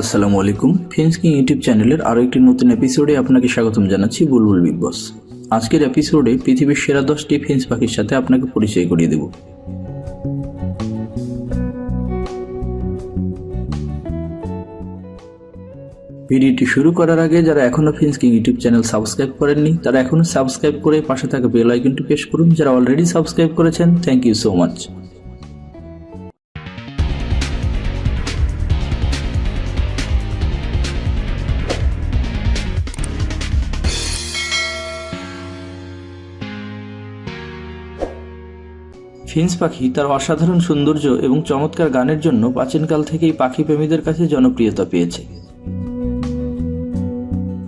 আসসালামু আলাইকুম। ফিন্স king YouTube চ্যানেলের আরও একটি নতুন এপিসোডে আপনাকে স্বাগতম জানাচ্ছি বুলবুল বিগ বস। আজকের এপিসোডে পৃথিবীর সেরা দশটি ফিন্স পাখির সাথে আপনাকে পরিচয় করিয়ে দেব। ভিডিওটি শুরু করার আগে যারা এখনও finch king YouTube channel subscribe করেননি, তারা এখনও সাবস্ক্রাইব করে পাশে থাকা বেল আইকনটি প্রেস করুন। যারা অলরেডি সাবস্ক্রাইব করেছেন thank you so much finch পাখি তার অসাধারণ সৌন্দর্য এবং চমৎকার গানের জন্য প্রাচীনকাল থেকেই পাখি প্রেমীদের কাছে জনপ্রিয়তা পেয়েছে।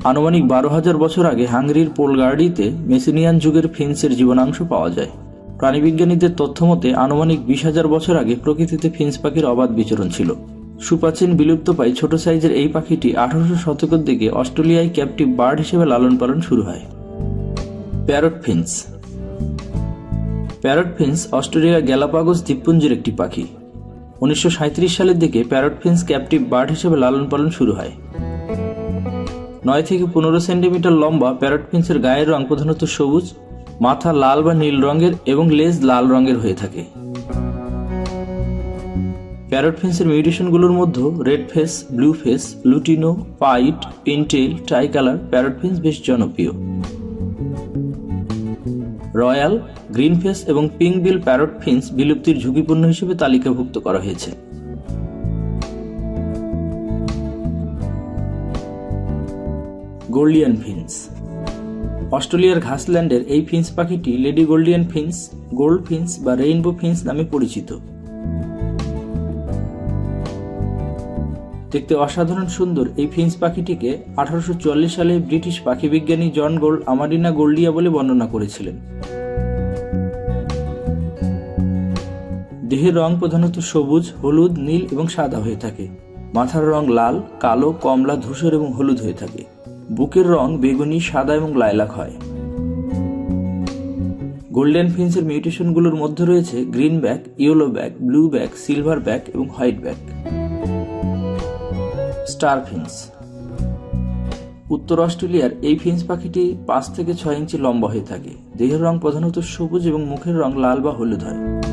আনুমানিক বারো হাজার বছর আগে হাঙ্গেরির পোলগার্ডিতে মেসিনিয়ান যুগের ফিন্সের জীবনাংশ পাওয়া যায়। প্রাণীবিজ্ঞানীদের তথ্য মতে, আনুমানিক বিশ হাজার বছর আগে প্রকৃতিতে ফিন্স পাখির অবাধ বিচরণ ছিল। সুপ্রাচীন বিলুপ্ত পাই ছোট সাইজের এই পাখিটি আঠারোশো শতকের দিকে অস্ট্রেলিয়ায় ক্যাপটিভ বার্ড হিসেবে লালন পালন শুরু হয়। প্যারট ফিন্স প্যারট ফিন্স অস্ট্রেলিয়ার গ্যালাপাগোস দ্বীপপুঞ্জের একটি পাখি। উনিশশো সাঁইত্রিশ সালের দিকে প্যারট ফিন্স ক্যাপটিভ বার্ড হিসেবে লালন পালন শুরু হয়। নয় থেকে পনেরো সেন্টিমিটার লম্বা প্যারট ফিন্সের গায়ের রং প্রধানত সবুজ, মাথা লাল বা নীল রঙের এবং লেজ লাল রঙের হয়ে থাকে। প্যারট ফিন্সের মিউটেশনগুলোর মধ্যে red face, blue face, lutino, pied pintail tri colour parrot finch বেশ জনপ্রিয়। রয়্যাল গ্রিন ফেস এবং পিঙ্ক বিল প্যারট ফিন্স বিলুপ্তির ঝুঁকিপূর্ণ হিসেবে তালিকাভুক্ত করা হয়েছে। Gouldian finch. অস্ট্রেলিয়ার ঘাসল্যান্ডের এই ফিন্স পাখিটি lady Gouldian finch, gold finch বা রেইনবো ফিন্স নামে পরিচিত। দেখতে অসাধারণ সুন্দর এই ফিন্স পাখিটিকে আঠারোশো চুয়াল্লিশ সালে ব্রিটিশ পাখি বিজ্ঞানী জন গোল্ড আমারিনা গোল্ডিয়া বলে বর্ণনা করেছিলেন। দেহের রং প্রধানত সবুজ, হলুদ, নীল এবং সাদা হয়ে থাকে। মাথার রং লাল, কালো, কমলা, ধূসর এবং হলুদ হয়ে থাকে। বুকের রং বেগুনি, সাদা এবং লাইলাক হয়। গোল্ডেন ফিন্সের মিউটেশনগুলোর মধ্যে রয়েছে green back yellow back blue back silver back এবং হোয়াইট ব্যাক স্টার ফিন্স। উত্তর অস্ট্রেলিয়ার এই ফিন্স পাখিটি পাঁচ থেকে ছয় ইঞ্চি লম্বা হয়ে থাকে। দেহের রং প্রধানত সবুজ এবং মুখের রং লাল বা হলুদ হয়।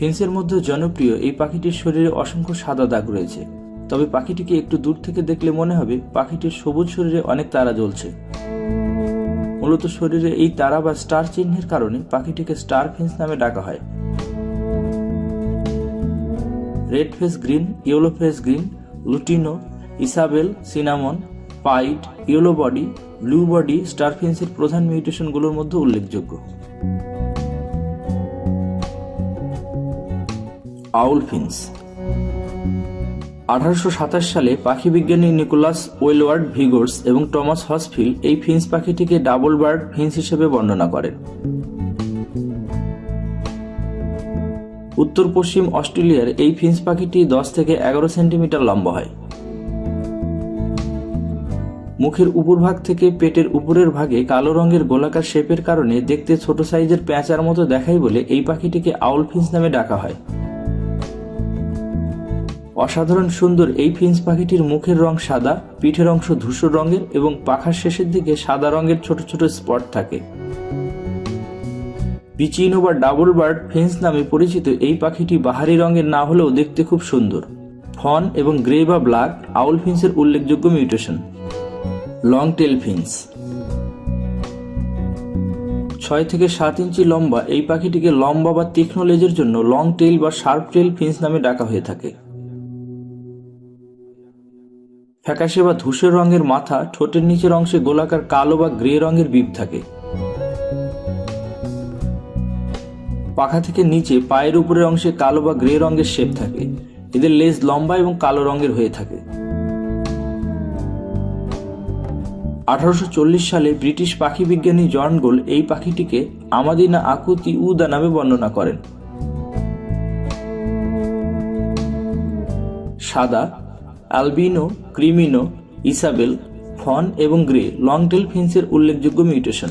ফিন্সের মধ্যে জনপ্রিয় এই পাখিটির শরীরে অসংখ্য সাদা দাগ রয়েছে। তবে পাখিটিকে একটু দূর থেকে দেখলে মনে হবে পাখিটির সবুজ শরীরে অনেক তারা জ্বলছে। মূলত শরীরে এই তারা বা স্টার চিহ্নের কারণে পাখিটিকে স্টার ফিন্স নামে ডাকা হয়। Red face green, yellow face green, lutino, isabel, cinnamon pied yellow body, blue body star ফিন্সের প্রধান মিউটেশনগুলোর মধ্যে উল্লেখযোগ্য। আউল ফিন্স। আঠারোশো সাতাশ সালে পাখি বিজ্ঞানী নিকোলাস ওয়েলওয়ার্ড ভিগোর্স এবং টমাস হসফিল এই ফিন্স পাখিটিকে ডাবল বার্ড ফিন্স হিসেবে বর্ণনা করেন। উত্তর পশ্চিম অস্ট্রেলিয়ার এই ফিন্স পাখিটি দশ থেকে এগারো সেন্টিমিটার লম্বা হয়। মুখের উপরভাগ থেকে পেটের উপরের ভাগে কালো রঙের গোলাকার শেপের কারণে দেখতে ছোট সাইজের প্যাঁচার মতো দেখায় বলে এই পাখিটিকে আউল ফিন্স নামে ডাকা হয়। অসাধারণ সুন্দর এই ফিন্স পাখিটির মুখের রং সাদা, পিঠের অংশ ধূসর রঙের এবং পাখার শেষের দিকে সাদা রঙের ছোট ছোট স্পট থাকে। পিচিনো বা ডাবল বার্ড ফিন্স নামে পরিচিত এই পাখিটি বাহারি রঙের না হলেও দেখতে খুব সুন্দর। ফন এবং গ্রে বা ব্ল্যাক, আউল ফিন্সের উল্লেখযোগ্য মিউটেশন। Long tail ফিন্স। ছয় থেকে সাত ইঞ্চি লম্বা এই পাখিটিকে লম্বা বা তীক্ষ্ণ লেজের জন্য লং টেল বা শার্প টেল ফিন্স নামে ডাকা হয়ে থাকে। ফ্যাকাশে বা ধূসর রঙের মাথা ঠোঁটের নিচের অংশে গোলাকার কালো বা গ্রে রঙের বিপ থাকে। পাখা থেকে নিচে পায়ের উপরের অংশে কালো বা গ্রে রঙের শেপ থাকে। এদের লেজ লম্বা এবং কালো রঙের হয়ে থাকে। আঠারোশো চল্লিশ সালে ব্রিটিশ পাখি বিজ্ঞানী জন গোল এই পাখিটিকে আমাদিনা আকুতি উদা নামে বর্ণনা করেন। সাদা অ্যালবিনো ক্রিমিনো, ইসাবেল, ফন এবং গ্রে লংটেল ফিন্সের উল্লেখযোগ্য মিউটেশন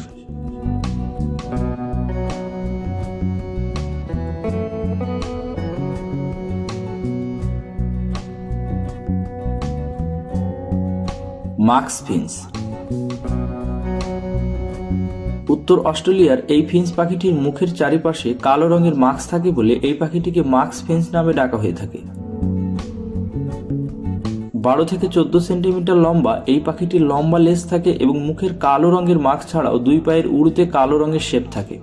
মাক্স ফিন্স উত্তর অস্ট্রেলিয়ার এই ফিন্স পাখিটির মুখের চারিপাশে কালো রঙের মাস্ক থাকে বলে এই পাখিটিকে মাক্স ফিন্স নামে ডাকা হয়ে থাকে। বারো থেকে চোদ্দ সেন্টিমিটার লম্বা, এই পাখিটির লম্বা লেজ থাকে এবং মুখের কালো রঙের মাস্ক ছাড়াও দুই পায়ের উড়ুতে কালো রঙের শেপ থাকে।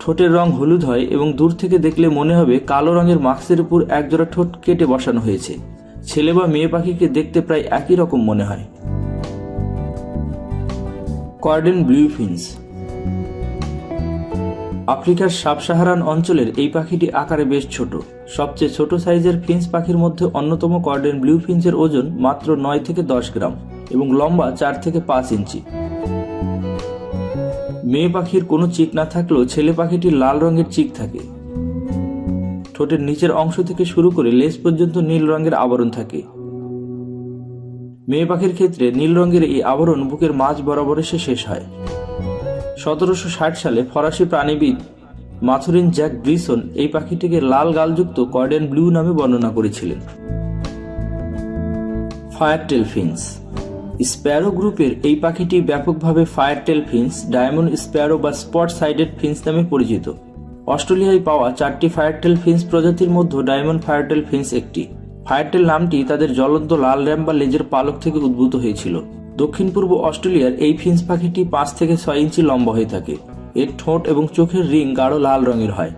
ঠোঁটের রং হলুদ হয় এবং দূর থেকে দেখলে মনে হবে কালো রঙের মাস্কের উপর একজোড়া ঠোঁট কেটে বসানো হয়েছে। ছেলে বা মেয়ে পাখিকে দেখতে প্রায় একই রকম মনে হয়। কর্ডেন ব্লু ফিন্স আফ্রিকার সাব সাহারান অঞ্চলের এই পাখিটি আকারে বেশ ছোট। সবচেয়ে ছোট সাইজের ফিন্স পাখির মধ্যে অন্যতম কর্ডেন ব্লু ফিন্সের ওজন মাত্র নয় থেকে দশ গ্রাম এবং লম্বা চার থেকে পাঁচ ইঞ্চি। মেয়ে পাখির কোনো চিক না থাকলেও ছেলে পাখিটির লাল রঙের চিক থাকে। ঠোঁটের নিচের অংশ থেকে শুরু করে লেজ পর্যন্ত নীল রঙের আবরণ থাকে। মেয়ে পাখির ক্ষেত্রে নীল রঙের এই আবরণ বুকের মাঝ বরাবর এসে শেষ হয়। সতেরোশো ষাট সালে ফরাসি প্রাণীবিদ মাথুরিন জ্যাক ব্রিসন এই পাখিটিকে লাল গালযুক্ত কর্ডেন ব্লু নামে বর্ণনা করেছিলেন। ফায়ারটেল ফিন্স। স্প্যারো গ্রুপের এই পাখিটি ব্যাপকভাবে ফায়ারটেল ফিন্স, ডায়মন্ড স্প্যারো বা স্পট সাইডেড ফিন্স নামে পরিচিত। অস্ট্রেলিয়ায় পাওয়া চারটি ফায়ারটেল ফিন্স প্রজাতির মধ্যে ডায়মন্ড ফায়ারটেল ফিন্স একটি। ফায়ারটেল নামটি তাদের জ্বলন্ত লাল র্যাম বা লেজের পালক থেকে উদ্ভূত হয়েছিল। দক্ষিণ পূর্ব অস্ট্রেলিয়ার এই ফিন্স পাখিটি পাঁচ থেকে ছয় ইঞ্চি লম্বা হয়ে থাকে। এর ঠোঁট এবং চোখের রিং গাঢ় লাল রঙের হয়।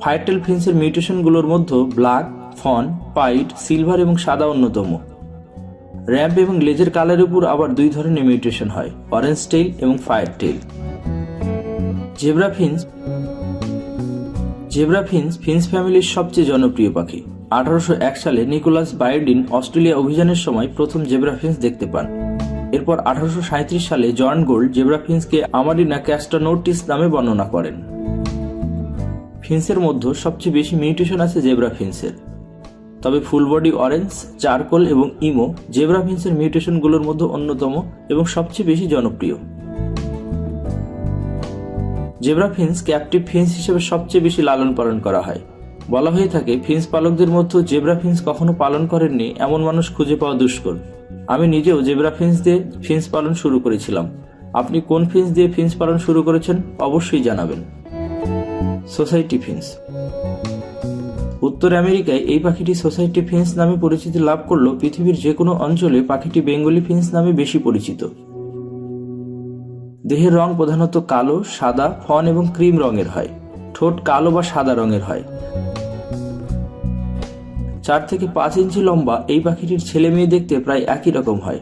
ফায়ারটেল ফিন্সের মিউটেশনগুলোর মধ্যে ব্ল্যাক, ফন, পাইট, সিলভার এবং সাদা অন্যতম। র্যাম্প এবং লেজের কালারের উপর আবার দুই ধরনের মিউটেশন হয়, অরেঞ্জ টেইল এবং fire tail. Zebra finch zebra finch finch ফ্যামিলির সবচেয়ে জনপ্রিয় পাখি। আঠারোশো এক সালে নিকোলাস বায়োডিন অস্ট্রেলিয়া অভিযানের সময় প্রথম জেব্রা ফিন্স দেখতে পান। এরপর আঠারোশো সাঁইত্রিশ সালে জন গোল্ড জেব্রা ফিন্সকে আমারিনা ক্যাস্টানোটিস নামে বর্ণনা করেন। ফিন্সের মধ্যে সবচেয়ে বেশি মিউটেশন আছে জেব্রা ফিন্সের। তবে ফুল বডি অরেঞ্জ, চারকোল এবং ইমো জেব্রা ফিন্সের মিউটেশনগুলোর মধ্যে অন্যতম এবং সবচেয়ে বেশি জনপ্রিয়। জেব্রা ফিন্স ক্যাপটিভ ফিন্স হিসেবে সবচেয়ে বেশি লালন পালন করা হয়। বলা হয়ে থাকে, ফিন্স পালকদের মধ্যে জেব্রা ফিন্স কখনো পালন করেননি, এমন মানুষ খুঁজে পাওয়া দুষ্কর। আমি নিজেও জেব্রা ফিন্স দিয়ে ফিন্স পালন শুরু করেছিলাম। আপনি কোন ফিন্স দিয়ে ফিন্স পালন শুরু করেছেন অবশ্যই জানাবেন। Society finch. উত্তর আমেরিকায় এই পাখিটি সোসাইটি ফিন্স নামে পরিচিতি লাভ করলেও পৃথিবীর যে কোনো অঞ্চলে পাখিটি বেঙ্গলি ফিন্স নামে বেশি পরিচিত। দেহের রং প্রধানত কালো, সাদা, ফন এবং ক্রিম রঙের হয়। ঠোঁট কালো বা সাদা রঙের হয়। চার থেকে পাঁচ ইঞ্চি লম্বা এই পাখিটির ছেলে মেয়ে দেখতে প্রায় একই রকম হয়।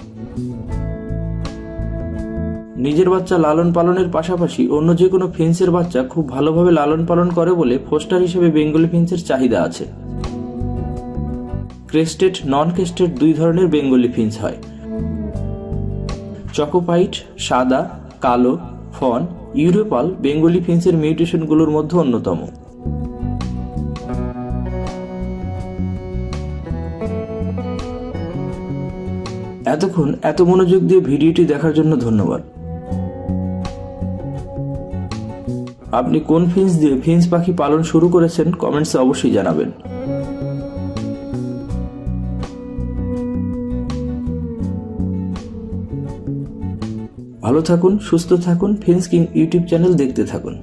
নিজের বাচ্চা লালন পালনের পাশাপাশি অন্য যে কোনো ফিন্সের বাচ্চা খুব ভালোভাবে লালন পালন করে বলে ফোস্টার হিসেবে বেঙ্গলি ফিন্সের চাহিদা আছে। ক্রেস্টেড নন ক্রেস্টেড দুই ধরনের বেঙ্গলি ফিন্স হয়। চকোপাইট, সাদা, কালো, ফন, ইউরোপাল বেঙ্গলি ফিন্সের মিউটেশনগুলোর মধ্যে অন্যতম। এতক্ষণ এত মনোযোগ দিয়ে ভিডিওটি দেখার জন্য ধন্যবাদ। আপনি কোন ফিন্স দিয়ে ফিন্স পাখি পালন শুরু করেছেন কমেন্টসে অবশ্যই জানাবেন। ভালো থাকুন, সুস্থ থাকুন, ফিন্স কিং ইউটিউব চ্যানেল দেখতে থাকুন।